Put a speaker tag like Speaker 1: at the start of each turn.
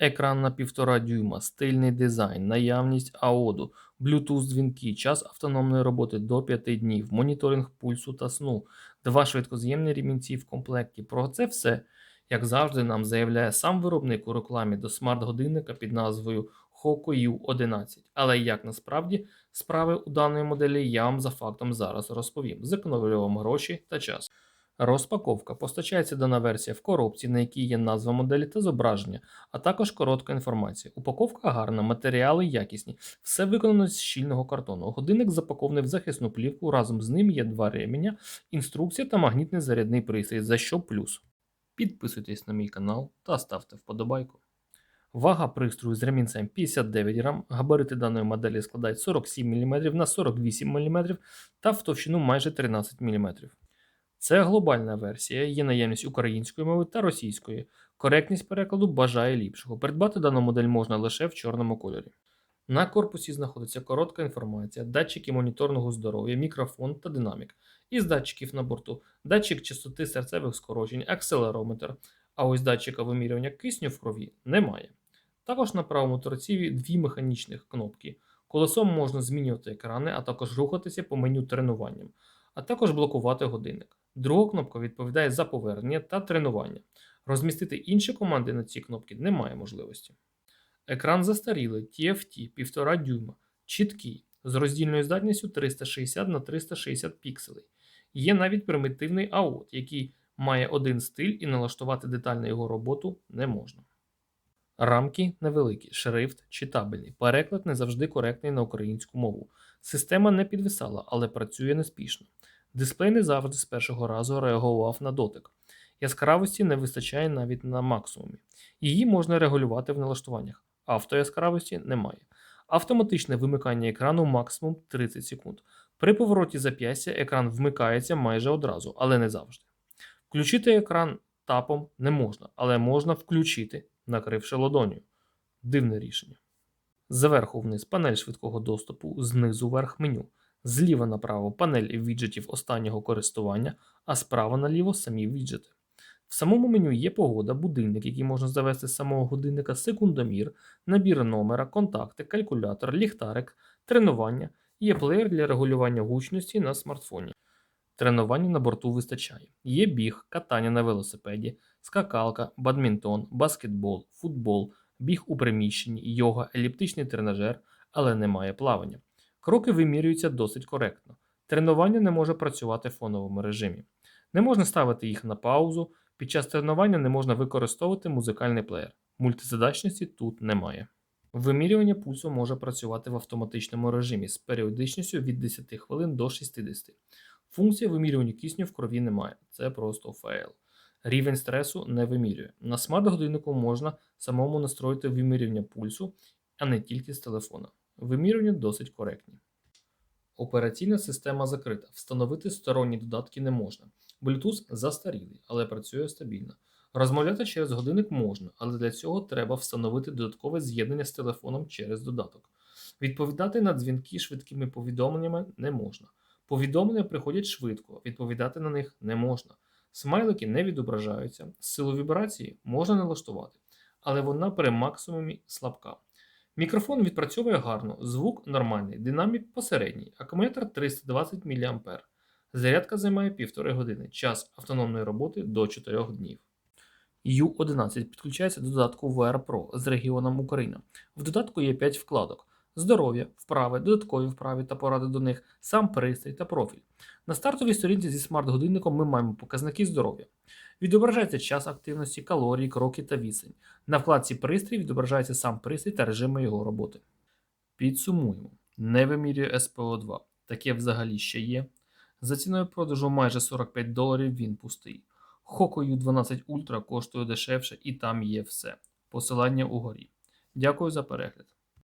Speaker 1: Екран на 1,5 дюйма, стильний дизайн, наявність аоду, Bluetooth дзвінки, час автономної роботи до 5 днів, моніторинг пульсу та сну, два швидкоз'ємні ремінці в комплекті. Про це все, як завжди, нам заявляє сам виробник у рекламі до смарт-годинника під назвою Hoku U11. Але як насправді справи у даної моделі я вам за фактом зараз розповім. Зекономлю вам гроші та час. Розпаковка постачається дана версія в коробці, на якій є назва моделі та зображення, а також коротка інформація. Упаковка гарна, матеріали якісні, все виконано з щільного картону. Годинник запакований в захисну плівку. Разом з ним є два ременя, інструкція та магнітний зарядний пристрій, за що плюс. Підписуйтесь на мій канал та ставте вподобайку. Вага пристрою з ремінцем 59 грам, габарити даної моделі складають 47 мм на 48 мм та в товщину майже 13 мм. Це глобальна версія, є наявність української мови та російської. Коректність перекладу бажає ліпшого. Придбати дану модель можна лише в чорному кольорі. На корпусі знаходиться коротка інформація, датчики моніторного здоров'я, мікрофон та динамік. Із датчиків на борту датчик частоти серцевих скорочень, акселерометр, а ось датчика вимірювання кисню в крові немає. Також на правому торціві дві механічних кнопки. Колесом можна змінювати екрани, а також рухатися по меню тренуванням, а також блокувати годинник. Друга кнопка відповідає за повернення та тренування. Розмістити інші команди на ці кнопки немає можливості. Екран застарілий TFT 1,5 дюйма, чіткий, з роздільною здатністю 360 на 360 пікселей. Є навіть примітивний AOT, який має один стиль і налаштувати детально його роботу не можна. Рамки невеликі, шрифт читабельний, переклад не завжди коректний на українську мову. Система не підвисала, але працює неспішно. Дисплей не завжди з першого разу реагував на дотик. Яскравості не вистачає навіть на максимумі. Її можна регулювати в налаштуваннях. Автояскравості немає. Автоматичне вимикання екрану максимум 30 секунд. При повороті зап'ястя екран вмикається майже одразу, але не завжди. Включити екран тапом не можна, але можна включити, накривши ладоню. Дивне рішення. Зверху вниз панель швидкого доступу, знизу вверх меню. Зліва направо панель віджитів останнього користування, а справа наліво самі віджити. В самому меню є погода, будильник, який можна завести з самого годинника, секундомір, набір номера, контакти, калькулятор, ліхтарик, тренування, є плеєр для регулювання гучності на смартфоні. Тренування на борту вистачає. Є біг, катання на велосипеді, скакалка, бадмінтон, баскетбол, футбол, біг у приміщенні, йога, еліптичний тренажер, але немає плавання. Кроки вимірюються досить коректно. Тренування не може працювати в фоновому режимі. Не можна ставити їх на паузу. Під час тренування не можна використовувати музикальний плеєр. Мультизадачності тут немає. Вимірювання пульсу може працювати в автоматичному режимі з періодичністю від 10 хвилин до 60. Функція вимірювання кисню в крові немає. Це просто фейл. Рівень стресу не вимірює. На смарт-годиннику можна самому настроїти вимірювання пульсу, а не тільки з телефона. Вимірювання досить коректні. Операційна система закрита. Встановити сторонні додатки не можна. Bluetooth застарілий, але працює стабільно. Розмовляти через годинник можна, але для цього треба встановити додаткове з'єднання з телефоном через додаток. Відповідати на дзвінки швидкими повідомленнями не можна. Повідомлення приходять швидко, відповідати на них не можна. Смайлики не відображаються, силу вібрації можна налаштувати, але вона при максимумі слабка. Мікрофон відпрацьовує гарно, звук нормальний, динамік посередній, акумулятор 320 мА. Зарядка займає 1,5 години, час автономної роботи до 4 днів. U11 підключається до додатку VR Pro з регіоном Україна. В додатку є 5 вкладок: здоров'я, вправи, додаткові вправи та поради до них, сам пристрій та профіль. На стартовій сторінці зі смарт-годинником ми маємо показники здоров'я. Відображається час активності, калорії, кроки та відстань. На вкладці пристрій відображається сам пристрій та режими його роботи. Підсумуємо: не вимірює SPO2. Таке взагалі ще є. За ціною продажу майже 45 доларів він пустий. Hoku U12 Ultra коштує дешевше і там є все. Посилання угорі. Дякую за перегляд.